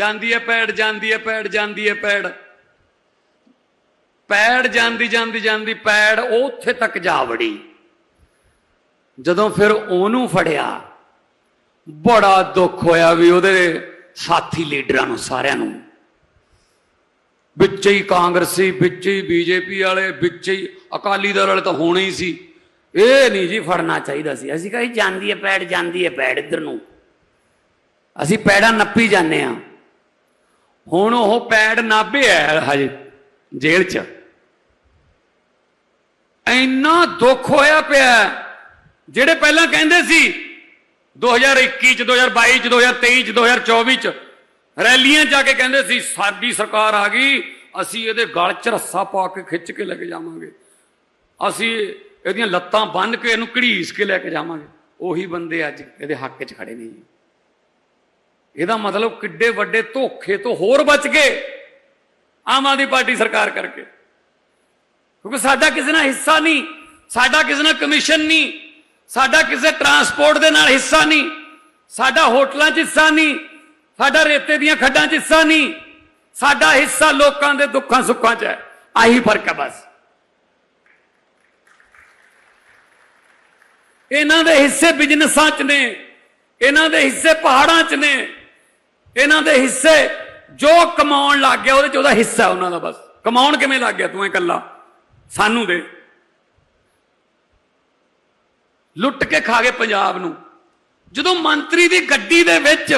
ਜਾਂਦੀ ਹੈ ਪੈੜ, ਜਾਂਦੀ ਹੈ ਪੈੜ, ਜਾਂਦੀ ਹੈ ਪੈੜ। ਪੈੜ ਜਾਂਦੀ ਜਾਂਦੀ ਜਾਂਦੀ ਪੈੜ ਉਹ ਉੱਥੇ ਤੱਕ ਜਾ ਵੜੀ। ਜਦੋਂ ਫਿਰ ਉਹਨੂੰ ਫੜਿਆ, ਬੜਾ ਦੁੱਖ ਹੋਇਆ ਵੀ ਉਹਦੇ ਸਾਥੀ ਲੀਡਰਾਂ ਨੂੰ, ਸਾਰਿਆਂ ਨੂੰ। ਵਿੱਚ ਹੀ ਕਾਂਗਰਸੀ ਵਿੱਚ ਹੀ ਬੀਜੇਪੀ ਵਾਲੇ, ਵਿੱਚ ਹੀ ਅਕਾਲੀ ਦਲ ਵਾਲੇ ਤਾਂ ਹੋਣੇ ਹੀ ਸੀ। ਇਹ ਨਹੀਂ ਜੀ ਫੜਨਾ ਚਾਹੀਦਾ ਸੀ। ਅਸੀਂ ਕਹੀ ਜਾਂਦੀ ਹੈ ਪੈੜ, ਜਾਂਦੀ ਹੈ ਪੈੜ ਇੱਧਰ ਨੂੰ। ਅਸੀਂ ਪੈੜਾਂ ਨੱਪੀ ਜਾਂਦੇ ਆ ਹੁਣ ਉਹ ਪੈੜ ਨਾਭੇ ਹੈ ਹਜੇ, ਜੇਲ੍ਹ 'ਚ। ਇੰਨਾ ਦੁੱਖ ਹੋਇਆ ਪਿਆ, ਜਿਹੜੇ ਪਹਿਲਾਂ ਕਹਿੰਦੇ ਸੀ 2021 ਚ 2022 ਚ 2023 ਚ 2024 ਚ, ਰੈਲੀਆਂ ਜਾ ਕੇ ਕਹਿੰਦੇ ਸੀ, ਸਾਡੀ ਸਰਕਾਰ ਆ ਗਈ, ਅਸੀਂ ਇਹਦੇ ਗਲ 'ਚ ਰੱਸਾ ਪਾ ਕੇ ਖਿੱਚ ਕੇ ਲੈ ਕੇ ਜਾਵਾਂਗੇ। ਅਸੀਂ ਇਹਦੀਆਂ ਲੱਤਾਂ ਬੰਨ੍ਹ ਕੇ ਇਹਨੂੰ ਘੜੀਸ ਕੇ ਲੈ ਕੇ ਜਾਵਾਂਗੇ। ਉਹੀ ਬੰਦੇ ਅੱਜ ਇਹਦੇ ਹੱਕ 'ਚ ਖੜੇ ਨੇ ਜੀ। ਇਹਦਾ ਮਤਲਬ ਕਿੱਡੇ ਵੱਡੇ ਧੋਖੇ ਤੋਂ ਹੋਰ ਬਚ ਗਏ ਆਮ ਆਦਮੀ ਪਾਰਟੀ ਸਰਕਾਰ ਕਰਕੇ। ਕਿਉਂਕਿ ਸਾਡਾ ਕਿਸੇ ਨਾਲ ਹਿੱਸਾ ਨਹੀਂ, ਸਾਡਾ ਕਿਸੇ ਨਾਲ ਕਮਿਸ਼ਨ ਨਹੀਂ, ਸਾਡਾ ਕਿਸੇ ਟਰਾਂਸਪੋਰਟ ਦੇ ਨਾਲ ਹਿੱਸਾ ਨਹੀਂ, ਸਾਡਾ ਹੋਟਲਾਂ 'ਚ ਹਿੱਸਾ ਨਹੀਂ, ਸਾਡਾ ਰੇਤੇ ਦੀਆਂ ਖੱਡਾਂ 'ਚ ਹਿੱਸਾ ਨਹੀਂ, ਸਾਡਾ ਹਿੱਸਾ ਲੋਕਾਂ ਦੇ ਦੁੱਖਾਂ ਸੁੱਖਾਂ 'ਚ ਹੈ। ਆਹੀ ਫ਼ਰਕ ਹੈ ਬਸ। ਇਹਨਾਂ ਦੇ ਹਿੱਸੇ ਬਿਜ਼ਨਸਾਂ 'ਚ ਨੇ, ਇਹਨਾਂ ਦੇ ਹਿੱਸੇ ਪਹਾੜਾਂ 'ਚ ਨੇ ਇਹਨਾਂ ਦੇ ਹਿੱਸੇ ਜੋ ਕਮਾਉਣ ਲੱਗ ਗਿਆ, ਉਹਦੇ 'ਚ ਉਹਦਾ ਹਿੱਸਾ ਉਹਨਾਂ ਦਾ ਬਸ। ਕਮਾਉਣ ਕਿਵੇਂ ਲੱਗ ਗਿਆ ਤੂੰ ਇਕੱਲਾ? ਸਾਨੂੰ ਦੇ। ਲੁੱਟ ਕੇ ਖਾ ਗਏ ਪੰਜਾਬ ਨੂੰ। ਜਦੋਂ ਮੰਤਰੀ ਦੀ ਗੱਡੀ ਦੇ ਵਿੱਚ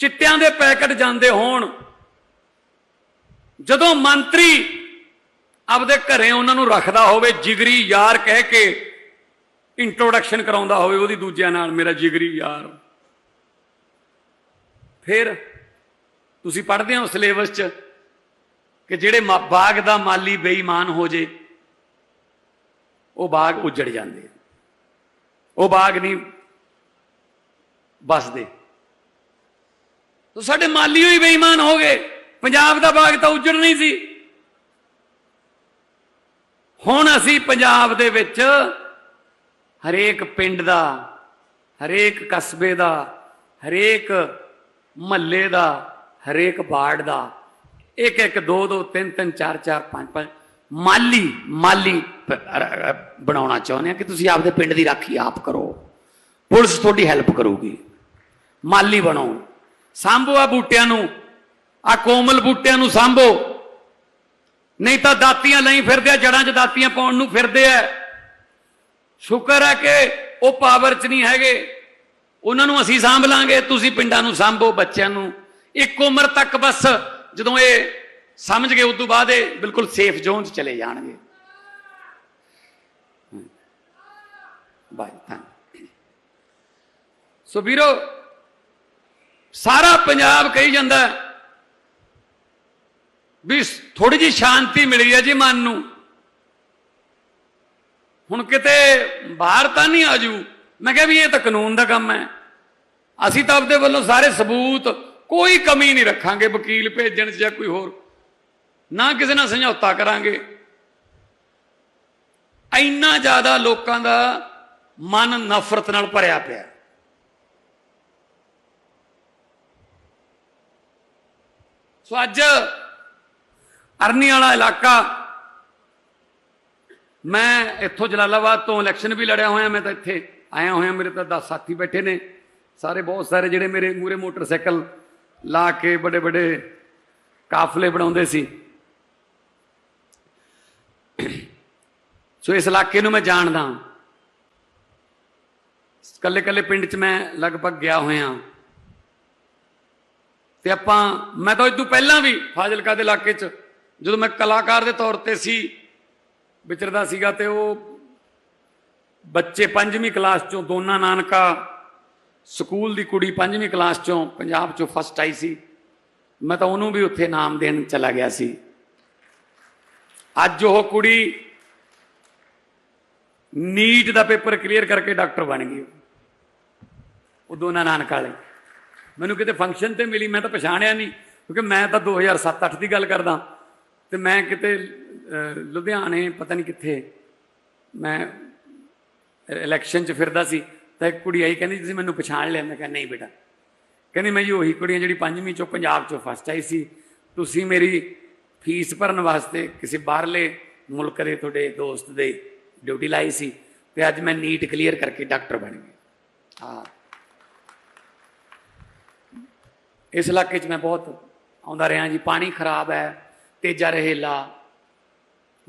ਚਿੱਟਿਆਂ ਦੇ ਪੈਕਟ ਜਾਂਦੇ ਹੋਣ, ਜਦੋਂ ਮੰਤਰੀ ਆਪਦੇ ਘਰੇ ਉਹਨਾਂ ਨੂੰ ਰੱਖਦਾ ਹੋਵੇ, ਜਿਗਰੀ ਯਾਰ ਕਹਿ ਕੇ ਇੰਟਰੋਡਕਸ਼ਨ ਕਰਾਉਂਦਾ ਹੋਵੇ, ਉਹਦੀ ਦੂਜਿਆਂ ਨਾਲ, ਮੇਰਾ ਜਿਗਰੀ ਯਾਰ ਫਿਰ ਤੁਸੀਂ ਪੜ੍ਹਦੇ ਹੋ ਸਿਲੇਬਸ 'ਚ ਕਿ ਜਿਹੜੇ ਬਾਗ ਦਾ ਮਾਲੀ ਬੇਈਮਾਨ ਹੋ ਜੇ, ਉਹ ਬਾਗ ਉਜੜ ਜਾਂਦੇ ਉਹ ਬਾਗ ਨਹੀਂ ਬਸਦੇ ਤਾਂ ਸਾਡੇ ਮਾਲੀ ਹੋਈ ਬੇਈਮਾਨ ਹੋ ਗਏ। ਪੰਜਾਬ ਦਾ ਬਾਗ ਤਾਂ ਉਜੜ ਨਹੀਂ ਸੀ। ਹੁਣ ਅਸੀਂ ਪੰਜਾਬ ਦੇ ਵਿੱਚ ਹਰੇਕ ਪਿੰਡ ਦਾ, ਹਰੇਕ ਕਸਬੇ ਦਾ, ਹਰੇਕ ਮਹੱਲੇ ਦਾ, ਹਰੇਕ ਵਾਰਡ ਦਾ ਇੱਕ ਇੱਕ ਦੋ ਦੋ ਤਿੰਨ ਤਿੰਨ ਚਾਰ ਚਾਰ ਪੰਜ ਪੰਜ ਮਾਲੀ ਮਾਲੀ ਬਣਾਉਣਾ ਚਾਹੁੰਦੇ ਆ ਕਿ ਤੁਸੀਂ ਆਪਦੇ ਪਿੰਡ ਦੀ ਰਾਖੀ ਆਪ ਕਰੋ। ਪੁਲਿਸ ਤੁਹਾਡੀ ਹੈਲਪ ਕਰੂਗੀ। ਮਾਲੀ ਬਣੋ। ਸਾਂਭੋ ਆ ਬੂਟਿਆਂ ਨੂੰ। ਆ ਕੋਮਲ ਬੂਟਿਆਂ ਨੂੰ ਸਾਂਭੋ। ਨਹੀਂ ਤਾਂ ਦਾਤੀਆਂ ਲਈ ਫਿਰਦੇ ਆ ਜੜਾਂ 'ਚ ਦਾਤੀਆਂ ਪਾਉਣ ਨੂੰ ਫਿਰਦੇ ਆ। ਸ਼ੁਕਰ ਹੈ ਕਿ ਉਹ ਪਾਵਰ 'ਚ ਨਹੀਂ ਹੈਗੇ। ਉਹਨਾਂ ਨੂੰ ਅਸੀਂ ਸਾਂਭ ਲਾਂਗੇ, ਤੁਸੀਂ ਪਿੰਡਾਂ ਨੂੰ ਸਾਂਭੋ, ਬੱਚਿਆਂ ਨੂੰ। ਇੱਕ ਉਮਰ ਤੱਕ ਬਸ ਜਦੋਂ ਇਹ ਸਮਝ ਗਏ ਉਸ ਤੋਂ ਬਾਅਦ ਇਹ ਬਿਲਕੁਲ ਸੇਫ ਜ਼ੋਨ 'ਚ ਚਲੇ ਜਾਣਗੇ। ਬਾਈ ਥੈਂਕ ਸੋ ਵੀਰੋ, ਸਾਰਾ ਪੰਜਾਬ ਕਹੀ ਜਾਂਦਾ ਵੀ ਥੋੜੀ ਜੀ ਸ਼ਾਂਤੀ ਮਿਲੀ ਹੈ ਜੀ ਮਨ ਨੂੰ। ਹੁਣ ਕਿਤੇ ਬਾਹਰ ਤਾਂ ਨਹੀਂ ਆਜੂ। ਮੈਂ ਕਿਹਾ ਵੀ ਇਹ ਤਾਂ ਕਾਨੂੰਨ ਦਾ ਕੰਮ ਹੈ। ਅਸੀਂ ਤਾਂ ਆਪਦੇ ਵੱਲੋਂ ਸਾਰੇ ਸਬੂਤ ਕੋਈ ਕਮੀ ਨਹੀਂ ਰੱਖਾਂਗੇ ਵਕੀਲ ਭੇਜਣ 'ਚ ਜਾਂ ਕੋਈ ਹੋਰ। ਨਾ ਕਿਸੇ ਨਾਲ ਸਮਝੌਤਾ ਕਰਾਂਗੇ। ਇੰਨਾ ਜ਼ਿਆਦਾ ਲੋਕਾਂ ਦਾ ਮਨ ਨਫ਼ਰਤ ਨਾਲ ਭਰਿਆ ਪਿਆ। ਸੋ ਅੱਜ ਅਰਨੀ ਵਾਲਾ ਇਲਾਕਾ, ਮੈਂ ਇੱਥੋਂ ਜਲਾਲਾਬਾਦ ਤੋਂ ਇਲੈਕਸ਼ਨ ਵੀ ਲੜਿਆ ਹੋਇਆ, ਮੈਂ ਤਾਂ ਇੱਥੇ ਆਇਆ ਹੋਇਆ ਮੇਰੇ ਤਾਂ 10 ਸਾਥੀ ਬੈਠੇ ਨੇ। ਸਾਰੇ ਬਹੁਤ ਸਾਰੇ ਜਿਹੜੇ ਮੇਰੇ ਮੂਰੇ ਮੋਟਰਸਾਈਕਲ ਲਾ ਕੇ ਬੜੇ ਬੜੇ ਕਾਫਲੇ ਬਣਾਉਂਦੇ ਸੀ। ਸੋ ਇਸ ਇਲਾਕੇ ਨੂੰ ਮੈਂ ਜਾਣਦਾ ਕੱਲੇ ਕੱਲੇ ਪਿੰਡ 'ਚ ਮੈਂ ਲਗਭਗ ਗਿਆ ਹੋਇਆ ਤੇ ਆਪਾਂ, ਮੈਂ ਤਾਂ ਇਸ ਤੋਂ ਪਹਿਲਾਂ ਵੀ ਫਾਜ਼ਿਲਕਾ ਦੇ ਇਲਾਕੇ 'ਚ, ਜਦੋਂ ਮੈਂ ਕਲਾਕਾਰ ਦੇ ਤੌਰ ਤੇ ਸੀ, ਵਿਚਰਦਾ ਸੀਗਾ ਤੇ ਉਹ ਬੱਚੇ ਪੰਜਵੀਂ ਕਲਾਸ ਚੋਂ ਦੋਨਾ ਨਾਨਕਾ, ਸਕੂਲ ਦੀ ਕੁੜੀ ਪੰਜਵੀਂ ਕਲਾਸ ਚੋਂ ਪੰਜਾਬ ਚੋਂ ਫਸਟ ਆਈ ਸੀ। ਮੈਂ ਤਾਂ ਉਹਨੂੰ ਵੀ ਉੱਥੇ ਨਾਮ ਦੇਣ ਚਲਾ ਗਿਆ ਸੀ। ਅੱਜ ਉਹ ਕੁੜੀ ਨੀਟ ਦਾ ਪੇਪਰ ਕਲੀਅਰ ਕਰਕੇ ਡਾਕਟਰ ਬਣ ਗਈ। ਉਹ ਦੋਨਾ ਨਾਨਕਾ ਵਾਲੇ। ਮੈਨੂੰ ਕਿਤੇ ਫੰਕਸ਼ਨ ਤੇ ਮਿਲੀ, ਮੈਂ ਤਾਂ ਪਛਾਣਿਆ ਨਹੀਂ, ਕਿਉਂਕਿ ਮੈਂ ਤਾਂ 2007-8 ਦੀ ਗੱਲ ਕਰਦਾ। ਤੇ ਮੈਂ ਕਿਤੇ ਲੁਧਿਆਣੇ, ਪਤਾ ਨਹੀਂ ਕਿੱਥੇ, ਮੈਂ ਇਲੈਕਸ਼ਨ 'ਚ ਫਿਰਦਾ ਸੀ, ਤਾਂ ਇੱਕ ਕੁੜੀ ਆਈ, ਕਹਿੰਦੀ ਤੁਸੀਂ ਮੈਨੂੰ ਪਛਾਣ ਲਿਆ। ਮੈਂ ਕਿਹਾ, ਨਹੀਂ ਬੇਟਾ। ਕਹਿੰਦੀ ਮੈਂ ਜੀ ਉਹੀ ਕੁੜੀ ਜਿਹੜੀ ਪੰਜਵੀਂ ਚੋਂ ਪੰਜਾਬ ਚੋਂ ਫਸਟ ਆਈ ਸੀ। ਤੁਸੀਂ ਮੇਰੀ ਫੀਸ ਭਰਨ ਵਾਸਤੇ ਕਿਸੇ ਬਾਹਰਲੇ ਮੁਲਕ ਦੇ, ਤੁਹਾਡੇ ਦੋਸਤ ਦੇ ਡਿਊਟੀ ਲਾਈ ਸੀ ਤੇ ਅੱਜ ਮੈਂ ਨੀਟ ਕਲੀਅਰ ਕਰਕੇ ਡਾਕਟਰ ਬਣ ਗਿਆ। ਹਾਂ। ਇਸ ਇਲਾਕੇ 'ਚ ਮੈਂ ਬਹੁਤ ਆਉਂਦਾ ਰਿਹਾ ਜੀ। ਪਾਣੀ ਖਰਾਬ ਹੈ, ਤੇਜਾ ਰਹੇਲਾ,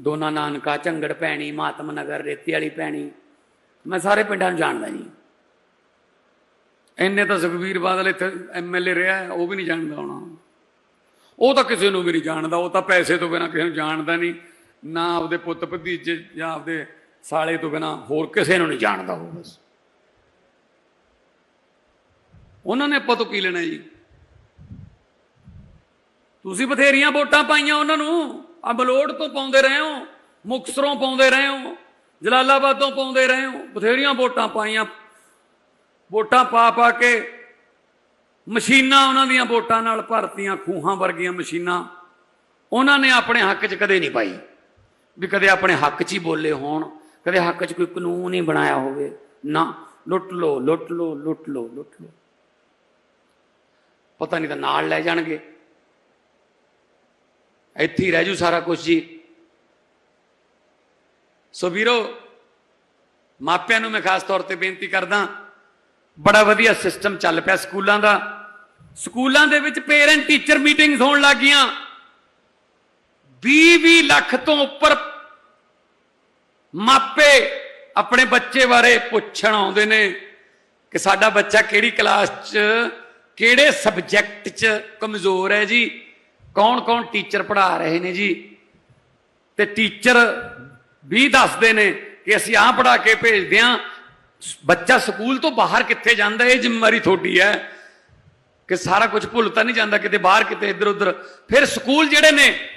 ਦੋਨਾ ਨਾਨਕਾ, ਝੰਗੜ ਭੈਣੀ, ਮਾਤਮ ਨਗਰ, ਰੇਤੀ ਵਾਲੀ ਭੈਣੀ ਮੈਂ ਸਾਰੇ ਪਿੰਡਾਂ ਨੂੰ ਜਾਣਦਾ ਜੀ। ਇੰਨੇ ਤਾਂ ਸੁਖਬੀਰ ਬਾਦਲ ਇੱਥੇ ਐਮਐਲਏ ਰਿਹਾ ਹੈ, ਉਹ ਵੀ ਨਹੀਂ ਜਾਣਦਾ ਹੋਣਾ। ਉਹ ਤਾਂ ਕਿਸੇ ਨੂੰ ਵੀ ਨਹੀਂ ਜਾਣਦਾ ਉਹ ਤਾਂ ਪੈਸੇ ਤੋਂ ਬਿਨਾ ਕਿਸੇ ਨੂੰ ਜਾਣਦਾ ਨਹੀਂ। ਨਾ ਆਪਦੇ ਪੁੱਤ ਭਤੀਜੇ ਜਾਂ ਆਪਦੇ ਸਾਲੇ ਤੋਂ ਬਿਨਾ ਹੋਰ ਕਿਸੇ ਨੂੰ ਨਹੀਂ ਜਾਣਦਾ ਉਹ ਬਸ। ਉਹਨਾਂ ਨੇ ਆਪਾਂ ਤੋਂ ਕੀ ਲੈਣਾ ਜੀ? ਤੁਸੀਂ ਬਥੇਰੀਆਂ ਵੋਟਾਂ ਪਾਈਆਂ ਉਹਨਾਂ ਨੂੰ। ਆ ਬਲੋੜ ਤੋਂ ਪਾਉਂਦੇ ਰਹੇ ਹੋ ਮੁਕਸਰੋਂ ਪਾਉਂਦੇ ਰਹੇ ਹੋ। ਜਲਾਲਾਬਾਦ ਤੋਂ ਪਾਉਂਦੇ ਰਹੇ ਹੋ, ਬਥੇਰੀਆਂ ਵੋਟਾਂ ਪਾਈਆਂ। ਵੋਟਾਂ ਪਾ ਪਾ ਕੇ ਮਸ਼ੀਨਾਂ ਉਹਨਾਂ ਦੀਆਂ ਵੋਟਾਂ ਨਾਲ ਭਰਤੀਆਂ, ਖੂਹਾਂ ਵਰਗੀਆਂ ਮਸ਼ੀਨਾਂ। ਉਹਨਾਂ ਨੇ ਆਪਣੇ ਹੱਕ 'ਚ ਕਦੇ ਨਹੀਂ ਪਾਈ। ਵੀ ਕਦੇ ਆਪਣੇ ਹੱਕ 'ਚ ਹੀ ਬੋਲੇ ਹੋਣ, ਕਦੇ ਹੱਕ 'ਚ ਕੋਈ ਕਾਨੂੰਨ ਹੀ ਬਣਾਇਆ ਹੋਵੇ। ਨਾ, ਲੁੱਟ ਲੋ ਲੁੱਟ ਲੋ ਲੁੱਟ ਲੋ ਲੁੱਟ ਲੋ। ਪਤਾ ਨਹੀਂ ਤਾਂ ਨਾਲ ਲੈ ਜਾਣਗੇ। ਇੱਥੇ ਹੀ ਰਹਿ ਜੂ ਸਾਰਾ ਕੁਝ ਜੀ। ਸੋ ਵੀਰੋ, ਮਾਪਿਆਂ ਨੂੰ ਮੈਂ ਖਾਸ ਤੌਰ ਤੇ ਬੇਨਤੀ ਕਰਦਾ, ਬੜਾ ਵਧੀਆ ਸਿਸਟਮ ਚੱਲ ਪਿਆ ਸਕੂਲਾਂ ਦਾ। ਸਕੂਲਾਂ ਦੇ ਵਿੱਚ ਪੇਰੈਂਟ ਟੀਚਰ ਮੀਟਿੰਗਸ ਹੋਣ ਲੱਗੀਆਂ। 20-20 ਲੱਖ ਤੋਂ ਉੱਪਰ ਮਾਪੇ ਆਪਣੇ ਬੱਚੇ ਬਾਰੇ ਪੁੱਛਣ ਆਉਂਦੇ ਨੇ ਕਿ ਸਾਡਾ ਬੱਚਾ ਕਿਹੜੀ ਕਲਾਸ 'ਚ, ਕਿਹੜੇ ਸਬਜੈਕਟ 'ਚ ਕਮਜ਼ੋਰ ਹੈ ਜੀ, ਕੌਣ-ਕੌਣ ਟੀਚਰ ਪੜ੍ਹਾ ਰਹੇ ਨੇ ਜੀ। ਤੇ ਟੀਚਰ ਵੀ ਦੱਸਦੇ ਨੇ ਕਿ ਅਸੀਂ ਆਹ ਪੜ੍ਹਾ ਕੇ ਭੇਜਦੇ ਹਾਂ। ਬੱਚਾ ਸਕੂਲ ਤੋਂ ਬਾਹਰ ਕਿੱਥੇ ਜਾਂਦਾ, ਇਹ ਜ਼ਿੰਮੇਵਾਰੀ ਤੁਹਾਡੀ ਹੈ ਕਿ ਸਾਰਾ ਕੁਝ ਭੁੱਲ ਤਾਂ ਨਹੀਂ ਜਾਂਦਾ ਕਿਤੇ ਬਾਹਰ, ਕਿਤੇ ਇੱਧਰ ਉੱਧਰ। ਫਿਰ ਸਕੂਲ ਜਿਹੜੇ ਨੇ,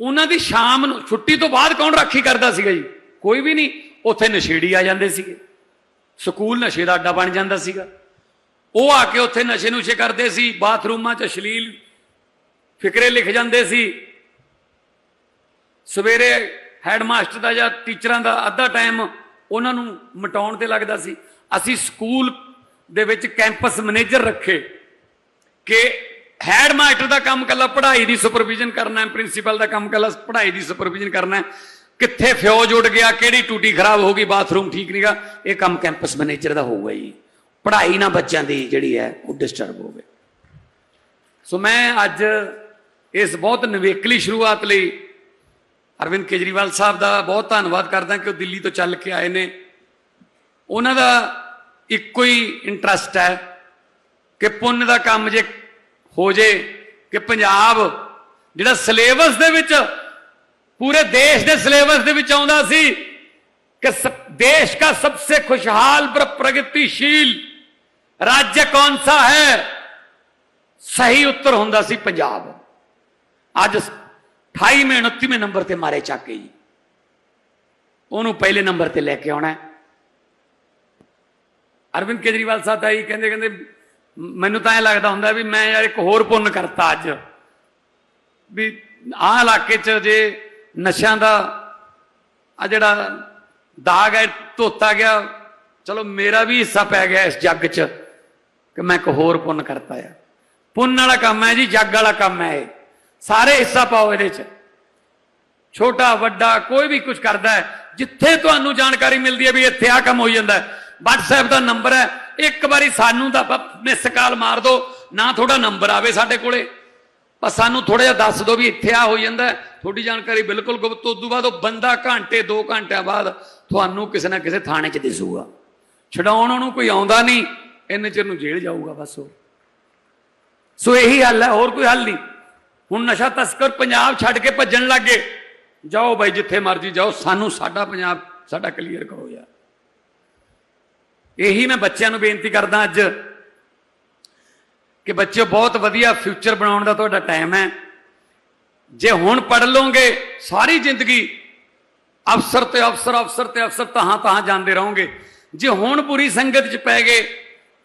ਉਹਨਾਂ ਦੀ ਸ਼ਾਮ ਨੂੰ ਛੁੱਟੀ ਤੋਂ ਬਾਅਦ ਕੌਣ ਰਾਖੀ ਕਰਦਾ ਸੀਗਾ ਜੀ? ਕੋਈ ਵੀ ਨਹੀਂ। ਉੱਥੇ ਨਸ਼ੇੜੀ ਆ ਜਾਂਦੇ ਸੀਗੇ। ਸਕੂਲ ਨਸ਼ੇ ਦਾ ਅੱਡਾ ਬਣ ਜਾਂਦਾ ਸੀਗਾ। ਉਹ ਆ ਕੇ ਉੱਥੇ ਨਸ਼ੇ ਨੁਸ਼ੇ ਕਰਦੇ ਸੀ, ਬਾਥਰੂਮਾਂ 'ਚ ਅਸ਼ਲੀਲ ਫਿਕਰੇ ਲਿਖ ਜਾਂਦੇ ਸੀ। ਸਵੇਰੇ ਹੈਡਮਾਸਟਰ ਦਾ ਜਾਂ ਟੀਚਰਾਂ ਦਾ ਅੱਧਾ ਟਾਈਮ ਉਹਨਾਂ ਨੂੰ ਮਟਾਉਣ ਤੇ ਲੱਗਦਾ ਸੀ। ਅਸੀਂ ਸਕੂਲ ਦੇ ਵਿੱਚ ਕੈਂਪਸ ਮੈਨੇਜਰ ਰੱਖੇ ਕਿ ਹੈਡਮਾਸਟਰ ਦਾ ਕੰਮ ਕੱਲਾ ਪੜ੍ਹਾਈ ਦੀ ਸੁਪਰਵਿਜ਼ਨ ਕਰਨਾ ਹੈ ਪ੍ਰਿੰਸੀਪਲ ਦਾ ਕੰਮ ਕੱਲਾ ਪੜ੍ਹਾਈ ਦੀ ਸੁਪਰਵਿਜ਼ਨ ਕਰਨਾ ਹੈ। ਕਿੱਥੇ ਫਿਊਜ਼ ਉੱਡ ਗਿਆ, ਕਿਹੜੀ ਟੂਟੀ ਖਰਾਬ ਹੋ ਗਈ ਬਾਥਰੂਮ ਠੀਕ ਨਹੀਂਗਾ ਇਹ ਕੰਮ ਕੈਂਪਸ ਮੈਨੇਜਰ ਦਾ ਹੋਊਗਾ ਜੀ। ਪੜ੍ਹਾਈ ਨਾ ਬੱਚਿਆਂ ਦੀ ਜਿਹੜੀ ਹੈ, ਉਹ ਡਿਸਟਰਬ ਹੋਵੇ। ਸੋ ਮੈਂ ਅੱਜ ਇਸ ਬਹੁਤ ਨਿਵੇਕਲੀ ਸ਼ੁਰੂਆਤ ਲਈ ਅਰਵਿੰਦ ਕੇਜਰੀਵਾਲ ਸਾਹਿਬ ਦਾ ਬਹੁਤ ਧੰਨਵਾਦ ਕਰਦਾ ਕਿ ਉਹ ਦਿੱਲੀ ਤੋਂ ਚੱਲ ਕੇ ਆਏ ਨੇ। ਉਹਨਾਂ ਦਾ ਇੱਕੋ ਹੀ ਇੰਟਰਸਟ ਹੈ ਕਿ ਪੁੰਨ ਦਾ ਕੰਮ ਜੇ ਹੋ ਜੇ ਕਿ ਪੰਜਾਬ ਜਿਹੜਾ ਸਿਲੇਬਸ ਦੇ ਵਿੱਚ ਪੂਰੇ ਦੇਸ਼ ਦੇ ਸਿਲੇਬਸ ਦੇ ਵਿੱਚ ਆਉਂਦਾ ਸੀ कि सब, देश का सबसे खुशहाल ਪ੍ਰਗਤੀਸ਼ੀਲ ਰਾਜ ਕੌਣ ਸਾ ਹੈ? ਸਹੀ ਉੱਤਰ ਹੁੰਦਾ ਸੀ ਪੰਜਾਬ। ਅੱਜ 28ਵੇਂ 29ਵੇਂ ਨੰਬਰ ਤੇ ਮਾਰੇ ਚੱਕ ਕੇ ਜੀ। ਉਹਨੂੰ ਪਹਿਲੇ ਨੰਬਰ ਤੇ ਲੈ ਕੇ ਆਉਣਾ ਅਰਵਿੰਦ ਕੇਜਰੀਵਾਲ ਸਾਹਿਬ ਤਾਂ ਇਹ ਕਹਿੰਦੇ ਕਹਿੰਦੇ, ਮੈਨੂੰ ਤਾਂ ਇਹ ਲੱਗਦਾ ਹੁੰਦਾ ਵੀ ਮੈਂ ਯਾਰ ਇੱਕ ਹੋਰ ਪੁੰਨ ਕਰਤਾ ਅੱਜ। ਵੀ ਆਹ ਇਲਾਕੇ 'ਚ ਜੇ ਨਸ਼ਿਆਂ ਦਾ ਆ ਜਿਹੜਾ ਦਾਗ ਹੈ, ਧੋਤਾ ਗਿਆ, ਚਲੋ ਮੇਰਾ ਵੀ ਹਿੱਸਾ ਪੈ ਗਿਆ ਇਸ ਜੱਗ 'ਚ ਕਿ ਮੈਂ ਇੱਕ ਹੋਰ ਪੁੰਨ ਕਰਤਾ ਆ। ਪੁੰਨ ਵਾਲਾ ਕੰਮ ਹੈ ਜੀ, ਜੱਗ ਵਾਲਾ ਕੰਮ ਹੈ ਇਹ। ਸਾਰੇ ਹਿੱਸਾ ਪਾਓ ਇਹਦੇ 'ਚ। ਛੋਟਾ, ਵੱਡਾ, ਕੋਈ ਵੀ ਕੁਝ ਕਰਦਾ ਹੈ, ਜਿੱਥੇ ਤੁਹਾਨੂੰ ਜਾਣਕਾਰੀ ਮਿਲਦੀ ਹੈ ਵੀ ਇੱਥੇ ਆ ਕੰਮ ਹੋ ਜਾਂਦਾ ਹੈ। WhatsApp ਦਾ ਨੰਬਰ ਹੈ, ਇੱਕ ਵਾਰੀ ਸਾਨੂੰ ਤਾਂ ਮਿਸ ਕਾਲ ਮਾਰ ਦਿਓ, ਨਾ ਤੁਹਾਡਾ ਨੰਬਰ ਆਵੇ ਸਾਡੇ ਕੋਲੇ। ਪਰ ਸਾਨੂੰ ਥੋੜਾ ਜਿਹਾ ਦੱਸ ਦਿਓ ਵੀ ਇੱਥੇ ਆ ਹੋਈ ਜਾਂਦਾ ਤੁਹਾਡੀ ਜਾਣਕਾਰੀ ਬਿਲਕੁਲ ਗੁਪਤ, ਉਸ ਤੋਂ ਬਾਅਦ ਉਹ ਬੰਦਾ ਘੰਟੇ 2 ਘੰਟਿਆਂ ਬਾਅਦ ਤੁਹਾਨੂੰ ਕਿਸੇ ਨਾ ਕਿਸੇ ਥਾਣੇ 'ਚ ਦਿਸੂਗਾ। ਛਡਾਉਣ ਉਹਨੂੰ ਕੋਈ ਆਉਂਦਾ ਨਹੀਂ, ਇੰਨੇ ਚਿਰ ਨੂੰ ਜੇਲ੍ਹ ਜਾਊਗਾ ਬਸ ਉਹ। ਸੋ ਇਹੀ ਹੱਲ ਹੈ, ਹੋਰ ਕੋਈ ਹੱਲ ਨਹੀਂ। ਹੁਣ ਨਸ਼ਾ ਤਸਕਰ ਪੰਜਾਬ ਛੱਡ ਕੇ ਭੱਜਣ ਲੱਗੇ ਜਾਓ ਬਾਈ ਜਿੱਥੇ ਮਰਜ਼ੀ ਜਾਓ ਸਾਨੂੰ ਸਾਡਾ ਪੰਜਾਬ ਸਾਡਾ ਕਲੀਅਰ ਕਰੋ ਯਾਰ। ਇਹੀ ਮੈਂ ਬੱਚਿਆਂ ਨੂੰ ਬੇਨਤੀ ਕਰਦਾ ਅੱਜ ਕਿ ਬੱਚਿਓ ਬਹੁਤ ਵਧੀਆ ਫਿਊਚਰ ਬਣਾਉਣ ਦਾ ਤੁਹਾਡਾ ਟਾਈਮ ਹੈ। ਜੇ ਹੁਣ ਪੜ ਲਓਗੇ ਸਾਰੀ ਜ਼ਿੰਦਗੀ ਅਫਸਰ ਤੇ ਅਫਸਰ ਅਫਸਰ ਤੇ ਅਫਸਰ ਤਹਾਂ ਤਹਾਂ ਜਾਂਦੇ ਰਹੋਗੇ। ਜੇ ਹੁਣ ਪੂਰੀ ਸੰਗਤ 'ਚ ਪੈ ਗਏ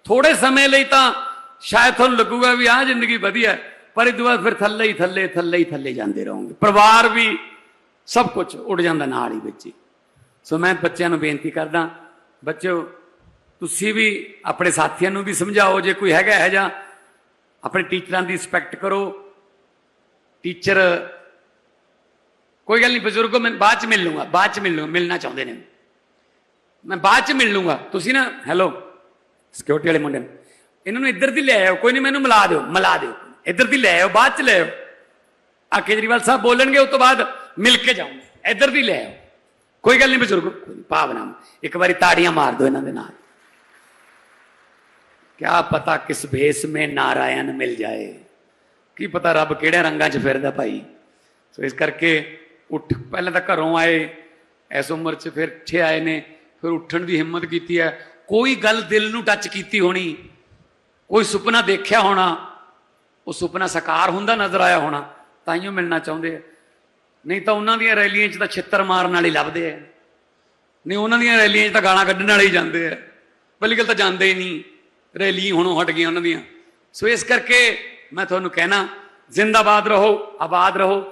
ਥੋੜੇ ਸਮੇਂ ਲਈ ਤਾਂ ਸ਼ਾਇਦ ਤੁਹਾਨੂੰ ਲੱਗੂਗਾ ਵੀ ਆਹ ਜ਼ਿੰਦਗੀ ਵਧੀਆ ਹੈ, ਪਰ ਇਹ ਤੋਂ ਬਾਅਦ ਫਿਰ ਥੱਲੇ ਹੀ ਥੱਲੇ ਥੱਲੇ ਹੀ ਥੱਲੇ ਜਾਂਦੇ ਰਹੋਗੇ। ਪਰਿਵਾਰ ਵੀ ਸਭ ਕੁਝ ਉੱਡ ਜਾਂਦਾ ਨਾਲ ਹੀ ਵਿੱਚ ਹੀ। ਸੋ ਮੈਂ ਬੱਚਿਆਂ ਨੂੰ ਬੇਨਤੀ ਕਰਦਾ, ਬੱਚਿਓ, ਤੁਸੀਂ ਵੀ ਆਪਣੇ ਸਾਥੀਆਂ ਨੂੰ ਵੀ ਸਮਝਾਓ, ਜੇ ਕੋਈ ਹੈਗਾ ਹੈ ਜਾਂ ਆਪਣੇ ਟੀਚਰਾਂ ਦੀ ਰਿਸਪੈਕਟ ਕਰੋ। ਟੀਚਰ, ਕੋਈ ਗੱਲ ਨਹੀਂ, ਬਜ਼ੁਰਗੋ, ਮੈਂ ਬਾਅਦ ਚ ਮਿਲ ਲੂੰਗਾ ਬਾਅਦ ਚ ਮਿਲ ਲੂੰਗਾ ਮਿਲਣਾ ਚਾਹੁੰਦੇ ਨੇ। ਮੈਂ ਬਾਅਦ ਚ ਮਿਲ ਲੂੰਗਾ ਤੁਸੀਂ ਨਾ, ਹੈਲੋ ਸਿਕਿਉਰਿਟੀ ਵਾਲੇ ਮੁੰਡੇ ਨੂੰ। ਇਹਨਾਂ ਨੂੰ ਇੱਧਰ ਦੀ ਲੈ ਆਓ ਕੋਈ ਨਹੀਂ, ਮੈਨੂੰ ਮਿਲਾ ਦਿਓ ਮਿਲਾ ਦਿਓ। ਇੱਧਰ ਦੀ ਲੈ ਆਓ, ਬਾਅਦ ਚ ਲੈ ਆਓ। ਆ ਕੇਜਰੀਵਾਲ ਸਾਹਿਬ ਬੋਲਣਗੇ ਉਸ ਤੋਂ ਬਾਅਦ ਮਿਲ ਕੇ ਜਾਊਂਗੇ। ਇੱਧਰ ਦੀ ਲੈ ਆਓ। ਕੋਈ ਗੱਲ ਨਹੀਂ ਬਜ਼ੁਰਗ ਭਾਵਨਾ ਇੱਕ ਵਾਰੀ ਤਾੜੀਆਂ ਮਾਰ ਦਿਓ ਇਹਨਾਂ ਦੇ ਨਾਲ। ਕਿਆ ਪਤਾ ਕਿਸ ਭੇਸ ਮੇ ਨਾਰਾਇਣ ਮਿਲ ਜਾਏ। ਕੀ ਪਤਾ ਰੱਬ ਕਿਹੜੇ ਰੰਗਾਂ 'ਚ ਫਿਰਦਾ ਭਾਈ। ਸੋ ਇਸ ਕਰਕੇ ਉੱਠ, ਪਹਿਲਾਂ ਤਾਂ ਘਰੋਂ ਆਏ, ਇਸ ਉਮਰ 'ਚ ਫਿਰ ਇੱਥੇ ਆਏ ਨੇ, ਫਿਰ ਉੱਠਣ ਦੀ ਹਿੰਮਤ ਕੀਤੀ ਹੈ। ਕੋਈ ਗੱਲ ਦਿਲ ਨੂੰ ਟੱਚ ਕੀਤੀ ਹੋਣੀ, ਕੋਈ ਸੁਪਨਾ ਦੇਖਿਆ ਹੋਣਾ ਉਹ ਸੁਪਨਾ ਸਾਕਾਰ ਹੁੰਦਾ ਨਜ਼ਰ ਆਇਆ ਹੋਣਾ ਤਾਂ ਹੀ ਉਹ ਮਿਲਣਾ ਚਾਹੁੰਦੇ ਆ। ਨਹੀਂ ਤਾਂ ਉਹਨਾਂ ਦੀਆਂ ਰੈਲੀਆਂ 'ਚ ਤਾਂ ਛਿੱਤਰ ਮਾਰਨ ਵਾਲੇ ਲੱਭਦੇ ਆ। ਨਹੀਂ, ਉਹਨਾਂ ਦੀਆਂ ਰੈਲੀਆਂ 'ਚ ਤਾਂ ਗਾਲਾਂ ਕੱਢਣ ਵਾਲੇ ਹੀ ਜਾਂਦੇ ਆ। ਪਹਿਲੀ ਗੱਲ ਤਾਂ ਜਾਂਦੇ ਹੀ ਨਹੀਂ। ਰੈਲੀ ਹੁਣੋਂ ਹਟ ਗਈਆਂ ਉਹਨਾਂ ਦੀਆਂ। ਸੋ ਇਸ ਕਰਕੇ ਮੈਂ ਤੁਹਾਨੂੰ ਕਹਿਣਾ, ਜ਼ਿੰਦਾਬਾਦ ਰਹੋ, ਆਬਾਦ ਰਹੋ।